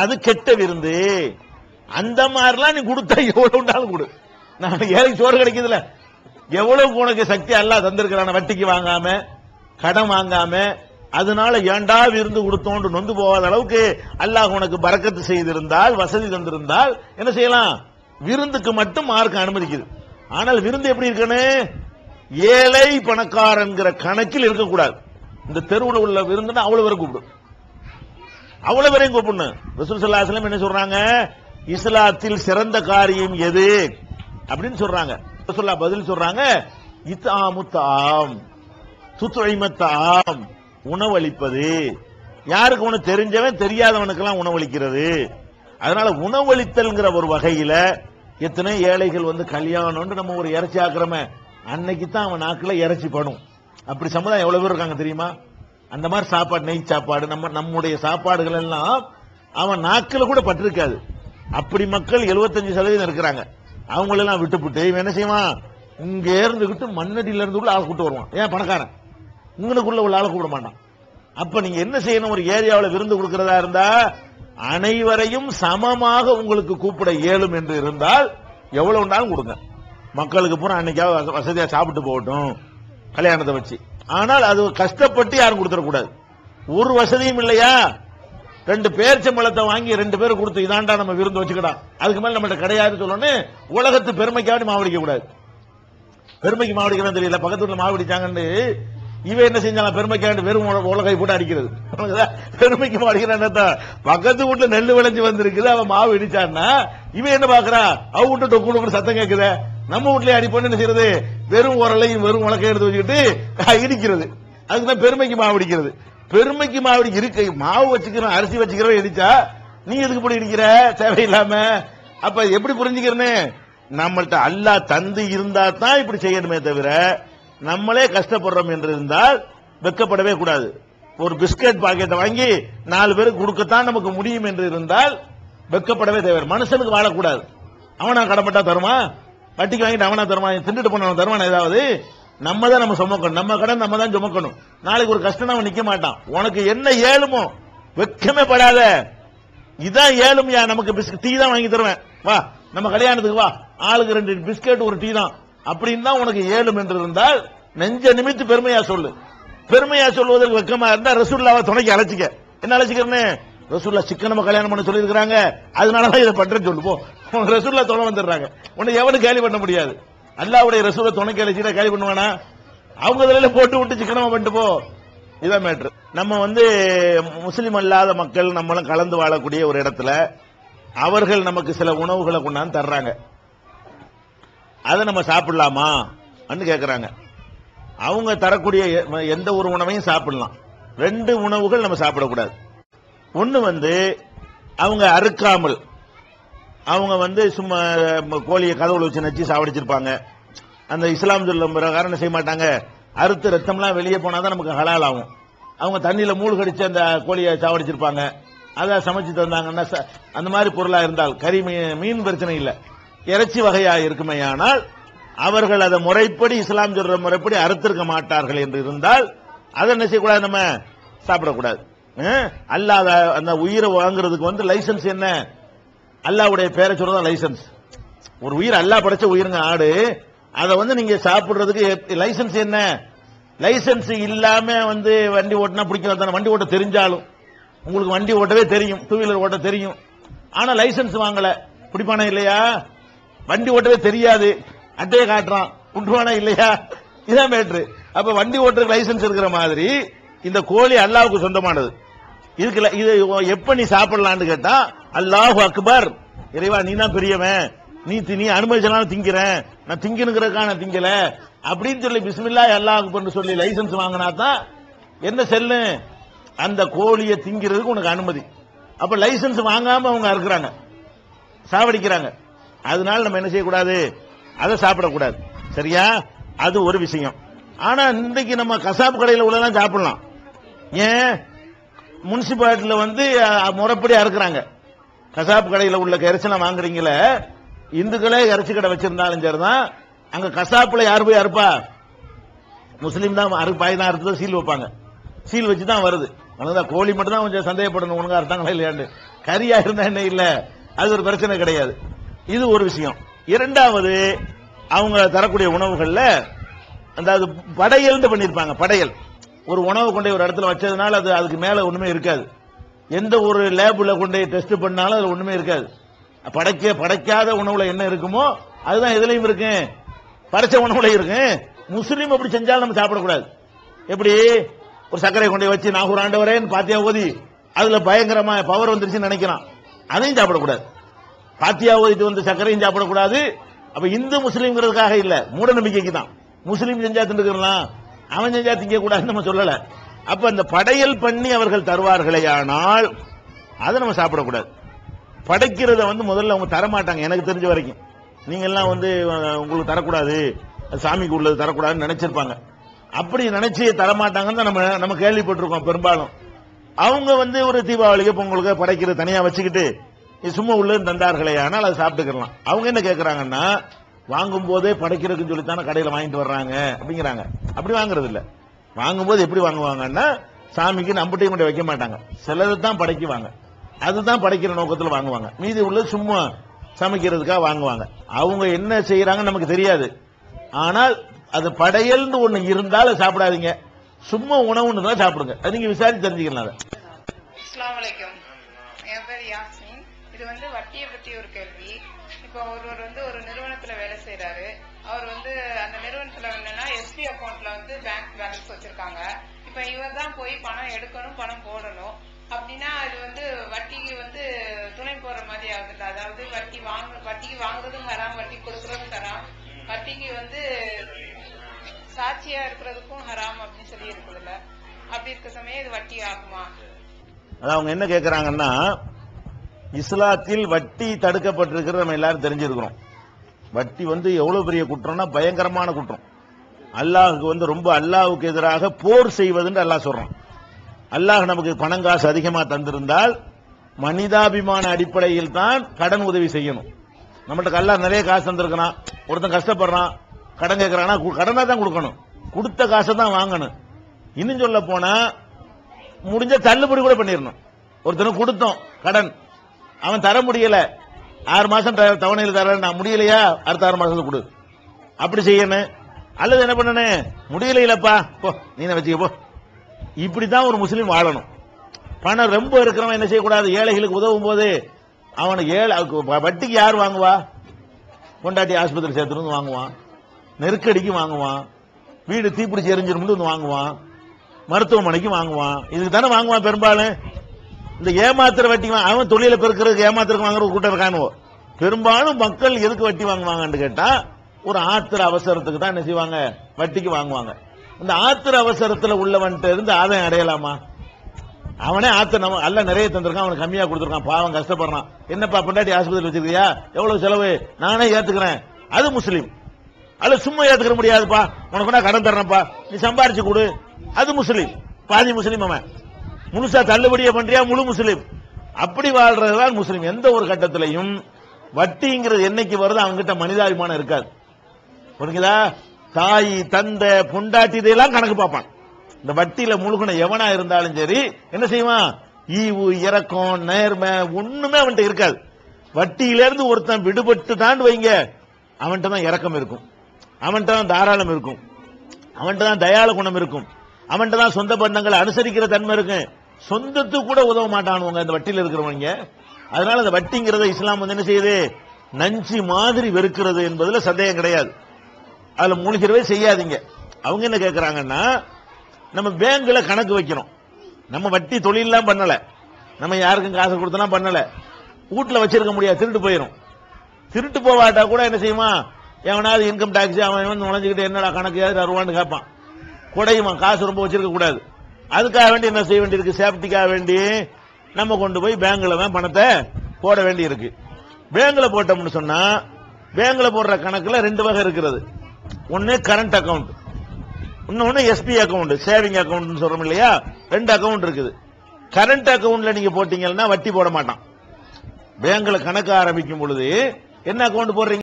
அது கெட்ட விருந்து. அந்த மாதிரிலாம் நீ கொடுத்தா எவ்வளவு உண்டாலும் கொடு. நான் ஏழைக்கு சோறு கிடைக்குதுல? எவ்வளவு உனக்கு சக்தி அல்லாஹ் தந்திருக்கிறான. வட்டிக்கு வாங்காம கடன் வாங்காம அதனால ஏண்டா விருந்து கொடுத்தோண்டு நொந்து போகாத அளவுக்கு அல்லாஹ் உனக்கு பறக்கத்து செய்திருந்தால் வசதி தந்திருந்தால் என்ன செய்யலாம்? விருந்துக்கு மட்டும் மார்க் அனுமதிக்குது. ஆனால் விருந்து எப்படி இருக்கணும் ஏழை பணக்காரங்கிற கணக்கில் இருக்கக்கூடாது. இந்த தெருவில் உள்ள விருந்துன்னா அவ்வளவு பேர் கூப்பிடும். அவ்வளவு பேரையும் கூப்பிடணும் ரசூல் என்ன சொல்றாங்க? இஸ்லாத்தில் சிறந்த காரியம் எது? அப்படின்னு சொல்றாங்க. ரசூல்லா பதில் சொல்றாங்க இத்தாமுத்தாம் துத்துழைமத்தாம் உணவளிப்பது. யாருக்கு உனக்கு தெரிஞ்சவன் தெரியாதவனுக்கெல்லாம் உணவளிக்கிறது. அதனால உணவளித்தல்ங்கிற ஒரு வகையில எத்தனை ஏழைகள் வந்து கல்யாணம்னு நம்ம ஒரு இறைச்சி ஆக்குறோமே அன்னைக்கு தான் அவன் நாக்குல இறைச்சி படும். அப்படி சமுதாயம் எவ்வளவு பேர் இருக்காங்க தெரியுமா? அந்த மாதிரி சாப்பாடு நெய் சாப்பாடு நம்ம நம்முடைய சாப்பாடுகள் எல்லாம் அவன் நாக்கில் கூட பட்டிருக்காது. அப்படி மக்கள் 75% சதவீதம் இருக்கிறாங்க. அவங்களெல்லாம் விட்டுப்புட்டு இவன் என்ன செய்வான்? இங்கே இருந்துகிட்டு மண்ணடியில இருந்து கூட ஆள் கூப்பிட்டு வருவான். ஏன் பணக்காரன்? உங்களுக்குள்ள உள்ள ஆளை கூப்பிட மாட்டான். அப்ப நீங்க என்ன செய்யணும்? ஒரு ஏரியாவில் விருந்து கொடுக்கறதா இருந்தா அனைவரையும் சமமாக உங்களுக்கு கூப்பிட இயலும் என்று இருந்தால் எவ்வளவு உண்டாலும் கொடுங்க. மக்களுக்கு பூரா அன்னைக்காவது வசதியா சாப்பிட்டு போகட்டும். கல்யாணத்தை வச்சு. ஆனால் அது கஷ்டப்பட்டு யாரும் கொடுத்துடக்கூடாது. ஒரு வசதியும் இல்லையா? ரெண்டு பேர்ச்சம்பளத்தை வாங்கி ரெண்டு பேரும் கொடுத்து இதாண்டா நம்ம விருந்து வச்சுக்கலாம் அதுக்கு மேல நம்மகிட்ட கிடையாது சொல்லணும் உலகத்து பெருமைக்காண்டி மாவடிக்க கூடாது பெருமைக்கு மாவடிக்கிறேன் தெரியல பக்கத்து வீட்டுல மாவடிச்சாங்கன்னு இவன் என்ன செஞ்சான்? பெருமைக்காண்டு வெறும் உலகை போட்டு அடிக்கிறது. பெருமைக்கு அடிக்கிறான் பக்கத்து வீட்டுல நெல் விளைஞ்சு வந்திருக்குது. அவன் மாவு இடிச்சான்னா இவன் என்ன பாக்குறான் அவ விட்டு டொக்கு டொக்குன்னு சத்தம் கேக்குதே. நம்ம வீட்லயே அடிப்போன்னு என்ன செய்யறது? வெறும் உரலையும் வெறும் உலகை எடுத்து வச்சுக்கிட்டு இடிக்கிறது. அதுக்குதான் பெருமைக்கு மாவு இடிக்கிறது. பெருமைக்கு மாவு இருக்கு. மாவு வச்சுக்கிறோம் அரிசி வச்சுக்கிறோம் இடிச்சா நீ எதுக்கு இப்படி இடிக்கிற? தேவையில்லாம. அப்ப எப்படி புரிஞ்சுக்கிறனே நம்மள்ட்ட அல்லாஹ் தந்து இருந்தா தான் இப்படி செய்யணுமே தவிர நம்மளே கஷ்டப்படுறோம் என்று இருந்தால் வெக்கப்படவே கூடாது. ஒரு பிஸ்கட் பாக்கெட்டை வாங்கி நாலு பேருக்கு கொடுக்கத்தான் நமக்கு முடியும் என்று இருந்தால் வெக்கப்படவே தேவை. மனுஷனுக்கு வாழக்கூடாது. அவனா கடப்பட்டா தருமா? வட்டிக்கு வாங்கிட்டு அவனா தருமா? திண்டுட்டு போனவன் தருவான் ஏதாவது? நம்ம தான் நம்ம சுமக்கணும். நம்ம கடன் நம்ம தான் சுமக்கணும். நாளைக்கு ஒரு கஷ்டம் அவன் நிக்க மாட்டான். உனக்கு என்ன ஏழுமோ? வெக்கமே படாத. இதான் ஏழுமையா. நமக்கு பிஸ்கட் டீ தான் வாங்கி தருவேன். வா நம்ம கல்யாணத்துக்கு வா. ஆளுக்கு ரெண்டு பிஸ்கட் ஒரு டீ தான். அப்படின்னு தான் உனக்கு ஏழும் என்று இருந்தால் நெஞ்ச நிமித்து பெருமையா சொல்லு. பெருமையா சொல்வதற்கு வெக்கமா இருந்தா ரசூல்லாவை துணைக்கு அழைச்சிக்க. என்ன அழைச்சிக்கிறேன்னு? ரசூல்லா சிக்கனமா கல்யாணம் பண்ண சொல்லியிருக்கிறாங்க. அதனாலதான் இதை பண்றேன்னு சொல்லுவோம் ரசூல்லா துணை வந்துடுறாங்க. உன்னை எவனும் கேலி பண்ண முடியாது. அல்லாவுடைய ரசூலை துணைக்கு அழைச்சிட்டா கேலி பண்ணுவானா? அவங்க தலையில போட்டு விட்டு சிக்கனமா பண்ணிட்டு போ. இதான் மேட்ரு. நம்ம வந்து முஸ்லீம் அல்லாத மக்கள் நம்மளும் கலந்து வாழக்கூடிய ஒரு இடத்துல அவர்கள் நமக்கு சில உணவுகளை கொண்டாந்து தர்றாங்க. அதை நம்ம சாப்பிடலாமா? கேட்குறாங்க அவங்க தரக்கூடிய எந்த ஒரு உணவையும் சாப்பிடலாம். ரெண்டு உணவுகள் நம்ம சாப்பிடக்கூடாது. ஒன்று வந்து அவங்க அறுக்காமல் அவங்க வந்து சும்மா கோழியை கதவுல வச்சு நச்சு சாவடிச்சிருப்பாங்க. அந்த இஸ்லாம் சொல்லும் பிரகாரம் என்ன செய்ய மாட்டாங்க? அறுத்து ரத்தம்லாம் வெளியே போனாதான் நமக்கு ஹலால் ஆகும். அவங்க தண்ணியில் மூழ்கடிச்சு அந்த கோழியை சாவடிச்சிருப்பாங்க. அதை சமைச்சு தந்தாங்கன்னா ச- அந்த மாதிரி பொருளாக இருந்தால் கறி மீன் பிரச்சனை இல்லை. இறைச்சி வகையா இருக்குமேயானால் அவர்கள் அதை முறைப்படி இஸ்லாம் சொல்ற முறைப்படி அறுத்திருக்க மாட்டார்கள் என்று இருந்தால் அதை என்ன செய்யக்கூடாது நம்ம? சாப்பிடக்கூடாது. அல்லாத அந்த உயிரை வாங்குறதுக்கு வந்து லைசன்ஸ் என்ன? அல்லாவுடைய பேரை சொல்றதா லைசன்ஸ். ஒரு உயிர் அல்லாஹ் படைச்ச உயிருங்க ஆடு. அதை வந்து நீங்க சாப்பிடுறதுக்கு லைசன்ஸ் என்ன? லைசன்ஸ் இல்லாம வந்து வண்டி ஓட்டினா பிடிக்கும் தானே. வண்டி ஓட்ட தெரிஞ்சாலும். உங்களுக்கு வண்டி ஓட்டவே தெரியும். டூ வீலர் ஓட்ட தெரியும். ஆனா லைசன்ஸ் வாங்கல. பிடிப்பானா இல்லையா? வண்டி ஓட்டவே தெரியாது. அட்டையை காட்டுறான். உண்டுவானா இல்லையா? இதான் மேட்ரு அப்ப வண்டி ஓட்டுறதுக்கு லைசன்ஸ் இருக்கிற மாதிரி இந்த கோழி அல்லாவுக்கு சொந்தமானது. இதுக்கு இது எப்ப நீ சாப்பிடலான்னு கேட்டா அல்லாஹு அக்பர். இறைவா நீ தான் பெரியவன். நீ தி- நீ அனுமதிச்சலாம் திங்கிறேன். நான் திங்கணுங்கிறதுக்காக நான் திங்கல. அப்படின்னு சொல்லி பிஸ்மில்லா அல்லாஹ் அக்பர்னு சொல்லி லைசன்ஸ் வாங்கினா தான் என்ன செல்லு? அந்த கோழியை திங்கிறதுக்கு உனக்கு அனுமதி. அப்ப லைசன்ஸ் வாங்காம அவங்க இருக்கிறாங்க சாவடிக்கிறாங்க. அதனால நம்ம என்ன செய்யக்கூடாது? அதை சாப்பிடக்கூடாது. சரியா? அது ஒரு விஷயம். ஆனா இன்றைக்கு நம்ம கசாப்பு கடையில் உள்ளதெல்லாம் சாப்பிடலாம். ஏன்? முனிசிபாலிட்டியில வந்து முறைப்படி அறுக்கிறாங்க. கசாப்பு கடையில் உள்ள இறைச்சலாம் வாங்குறீங்களே இந்துக்களே இறைச்சி கடை வச்சிருந்தாலும் சரிதான். அங்க கசாப்புல யார் போய் அறுப்பா? முஸ்லீம் தான் அறு பாய் தான் அறுத்து சீல் வைப்பாங்க. சீல் வச்சு தான் வருது. அதனால கோழி மட்டும் தான் கொஞ்சம் சந்தேகப்படணும் ஒழுங்கா அறுத்தாங்களா இல்லையாண்டு கறியா இருந்தா என்ன இல்லை? அது ஒரு பிரச்சனை கிடையாது. இது ஒரு விஷயம். இரண்டாவது அவங்க தரக்கூடிய உணவுகள்ல அந்த அது படையல்னு பண்ணிருப்பாங்க படையல் ஒரு உணவு கொண்டு ஒரு இடத்துல வச்சதுனால அது அதுக்கு மேல ஒண்ணுமே இருக்காது. எந்த ஒரு லேப்ல கொண்டு டெஸ்ட் பண்ணாலும் அது ஒண்ணுமே இருக்காது. படைக்க படைக்காத உணவுல என்ன இருக்குமோ அதுதான் எதுலையும் இருக்கு. படைச்ச உணவுல இருக்கு. முஸ்லீம் அப்படி செஞ்சாலும் நம்ம சாப்பிடக்கூடாது. எப்படி? ஒரு சர்க்கரை கொண்டு வச்சு நாகூர் ஆண்டவரேன்னு பாத்தியா ஓதி அதுல பயங்கரமா பவர் வந்துருச்சுன்னு நினைக்கிறான். அதையும் சாப்பிடக்கூடாது. பாத்தியா ஓதிட்டு வந்து சர்க்கரையும் சாப்பிடக்கூடாது. அப்ப இந்து முஸ்லீம்ங்கிறதுக்காக இல்ல. மூட நம்பிக்கைக்கு தான் முஸ்லீம் செஞ்சா திண்டுக்கலாம் அவன் செஞ்சா திங்க கூடாதுன்னு நம்ம சொல்லல. அப்ப அந்த படையல் பண்ணி அவர்கள் தருவார்களே ஆனால் அதை நம்ம சாப்பிடக்கூடாது. படைக்கிறத வந்து முதல்ல அவங்க தரமாட்டாங்க எனக்கு தெரிஞ்ச வரைக்கும். நீங்க எல்லாம் வந்து உங்களுக்கு தரக்கூடாது. சாமிக்கு உள்ளது தரக்கூடாதுன்னு நினைச்சிருப்பாங்க. அப்படி நினைச்சு தரமாட்டாங்கன்னு தான் நம்ம நம்ம கேள்விப்பட்டிருக்கோம் பெரும்பாலும். அவங்க வந்து ஒரு தீபாவளிக்கு பொங்கலுக்கு படைக்கிறது தனியா வச்சுக்கிட்டு சும்மா உள்ளே தந்தார்களே ஆனால் அதை சாப்பிட்டுக்கலாம். அவங்க என்ன கேட்குறாங்கன்னா வாங்கும் போதே படைக்கிறதுக்கு சொல்லித்தானே கடையில வாங்கிட்டு வர்றாங்க அப்படிங்கிறாங்க. அப்படி வாங்குறது இல்லை. வாங்கும்போது எப்படி வாங்குவாங்கன்னா சாமிக்கு நம்பிட்டையும் கொண்டு வைக்க மாட்டாங்க. சிலது தான் படைக்குவாங்க. அதுதான் படைக்கிற நோக்கத்துல வாங்குவாங்க. மீதி உள்ள சும்மா சமைக்கிறதுக்காக வாங்குவாங்க. அவங்க என்ன செய்யறாங்கன்னு நமக்கு தெரியாது. ஆனால் அது படையல்னு ஒண்ணு இருந்தாலும் சாப்பிடாதீங்க. சும்மா உணவுன்னு தான் சாப்பிடுங்க. அது நீங்க விசாரிச்சு தெரிஞ்சுக்கலாம் அதை. இது வந்து வட்டியை பத்தி ஒரு கேள்வி. இப்போ ஒருவர் வந்து ஒரு நிறுவனத்துல வேலை செய்யறாரு அவர் வந்து அந்த நிறுவனத்துல என்னன்னா எஸ்பி அக்கௌண்ட்ல வந்து பேங்க் பேலன்ஸ் வச்சிருக்காங்க. இப்ப இவர் தான் போய் பணம் எடுக்கணும் பணம் போடணும். அப்படின்னா அது வந்து வட்டிக்கு வந்து துணை போற மாதிரி ஆகுது அதாவது வட்டி வாங்க வட்டிக்கு வாங்குறதும் ஹராம் வட்டி கொடுக்கறதும் ஹராம் வட்டிக்கு வந்து சாட்சியா இருக்கிறதுக்கும் ஹராம் அப்படின்னு சொல்லி இருக்குதுல்ல அப்படி இருக்க சமயம் இது வட்டி ஆகுமா? அது அவங்க என்ன கேக்குறாங்கன்னா இஸ்லாத்தில் வட்டி தடுக்கப்பட்டிருக்கிறது நம்ம எல்லாரும் தெரிஞ்சிருக்கிறோம். வட்டி வந்து எவ்வளவு பெரிய குற்றம்னா பயங்கரமான குற்றம். அல்லாஹுக்கு வந்து ரொம்ப அல்லாஹுக்கு எதிராக போர் செய்வதுன்னு அல்லாஹ் சொல்றான். அல்லாஹ் நமக்கு பணம் காசு அதிகமாக தந்திருந்தால் மனிதாபிமான அடிப்படையில் தான் கடன் உதவி செய்யணும். நம்மகிட்ட அல்லாஹ் நிறைய காசு தந்திருக்கிறான் ஒருத்தன் கஷ்டப்படுறான் கடன் கேட்கறானா கடனா தான் கொடுக்கணும். கொடுத்த காசை தான் வாங்கணும். இன்னும் சொல்ல போனா முடிஞ்ச தள்ளுபடி கூட பண்ணிடணும். ஒருத்தனுக்கு கொடுத்தோம் கடன் அவன் தர முடியல. ஆறு மாசம் த- தவணையில் தர நான் முடியலையா? அடுத்த ஆறு மாசத்துக்கு கொடு. அப்படி செய்யணும். அல்லது என்ன பண்ணணும் முடியல இல்லப்பா. போ நீ வச்சுக்க போ. இப்படிதான் ஒரு முஸ்லீம் வாழணும். பணம் ரொம்ப இருக்கிறவன் என்ன செய்யக்கூடாது? ஏழைகளுக்கு உதவும் போது அவனுக்கு ஏழை வட்டிக்கு யார் வாங்குவா? கொண்டாட்டி ஆஸ்பத்திரி சேர்த்துட்டு வந்து வாங்குவான். நெருக்கடிக்கு வாங்குவான். வீடு தீப்பிடிச்சு எரிஞ்சிரும்னு வந்து வாங்குவான். மருத்துவமனைக்கு வாங்குவான். இதுக்கு தானே வாங்குவான் பெரும்பாலும்? இந்த ஏமாத்துற வட்டி அவன் தொழில பெருக்கிறதுக்கு ஏமாத்துறதுக்கு வாங்குற கூட்டம் இருக்கானுவோ பெரும்பாலும் மக்கள் எதுக்கு வட்டி வாங்குவாங்கன்னு கேட்டா ஒரு ஆத்திர அவசரத்துக்கு தான் என்ன செய்வாங்க? வட்டிக்கு வாங்குவாங்க. இந்த ஆத்திர அவசரத்துல உள்ளவன்ட்டு இருந்து ஆதாயம் அடையலாமா? அவனே ஆத்திர நம்ம அல்ல நிறைய தந்திருக்கான் அவனுக்கு கம்மியா கொடுத்துருக்கான் பாவம் கஷ்டப்படுறான். என்னப்பா பொண்டாட்டி ஆஸ்பத்திரி வச்சிருக்கியா எவ்வளவு செலவு? நானே ஏத்துக்கிறேன். அது முஸ்லீம். அல்ல சும்மா ஏத்துக்கிற முடியாதுப்பா. உனக்கு நான் கடன் தர்றேன்ப்பா நீ சம்பாரிச்சு கொடு. அது முஸ்லீம். பாதி முஸ்லீம் அவன். முழுசா தள்ளுபடியை பண்றியா? முழு முஸ்லீம். அப்படி வாழ்றதுதான் முஸ்லீம். எந்த ஒரு கட்டத்திலையும் வட்டிங்கிறது என்னைக்கு வருதோ அவங்ககிட்ட மனிதாபிமானம் இருக்காது. புரியுதா தாய் தந்தை பொண்டாட்டி இதெல்லாம் கணக்கு பார்ப்பான். இந்த வட்டியில முழுகுன எவனா இருந்தாலும் சரி என்ன செய்வான்? ஈவு இறக்கம் நேர்மை ஒண்ணுமே அவன்கிட்ட இருக்காது. வட்டியிலிருந்து ஒருத்தன் விடுபட்டு தான் வைங்க அவன்கிட்ட தான் இறக்கம் இருக்கும். அவன்கிட்ட தான் தாராளம் இருக்கும். அவன்கிட்ட தான் தயால குணம் இருக்கும். அவன்கிட்ட தான் சொந்த பந்தங்களை அனுசரிக்கிற தன்மை இருக்கும். சொந்தத்துக்கு கூட உதவ மாட்டானுங்க இந்த வட்டியில் இருக்கிறவங்க. அதனால இந்த வட்டிங்கிறத இஸ்லாம் வந்து என்ன செய்யுது? நஞ்சு மாதிரி வெறுக்கிறது என்பதுல சந்தேகம் கிடையாது. அதுல மூழ்கிறவே செய்யாதீங்க. அவங்க என்ன கேட்கறாங்கன்னா நம்ம பேங்க்ல கணக்கு வைக்கிறோம் நம்ம வட்டி தொழிலெல்லாம் பண்ணல. நம்ம யாருக்கும் காசு கொடுத்தனா பண்ணல. வீட்டில் வச்சிருக்க முடியாது திருட்டு போயிடும் திருட்டு போவாட்டா கூட என்ன செய்யுமா? எவனாவது இன்கம் டாக்ஸ் அவன் வந்து நுழைஞ்சுக்கிட்டு என்னடா கணக்கு ஏதாவது அருவான்னு கேட்பான் குடையுமா காசு ரொம்ப வச்சிருக்க கூடாது. அதுக்காக வேண்டி என்ன செய்ய வேண்டியிருக்கு? சேஃப்டிக்காக வேண்டி நம்ம கொண்டு போய் பேங்கில் தான் பணத்தை போட வேண்டி இருக்கு பேங்கில் போட்டோம்னு சொன்னா பேங்கில் போடுற கணக்கில் ரெண்டு வகை இருக்கிறது. ஒன்று கரண்ட் அக்கவுண்ட் இன்னொன்று எஸ்பி அக்கௌண்ட் சேவிங் அக்கௌண்ட்னு சொல்றோம் இல்லையா? ரெண்டு அக்கௌண்ட் இருக்குது. கரண்ட் அக்கௌண்ட்டில் நீங்க போட்டீங்கன்னா வட்டி போட மாட்டான். பேங்கில் கணக்கு ஆரம்பிக்கும் பொழுது என்ன அக்கௌண்ட் போடுறீங்க?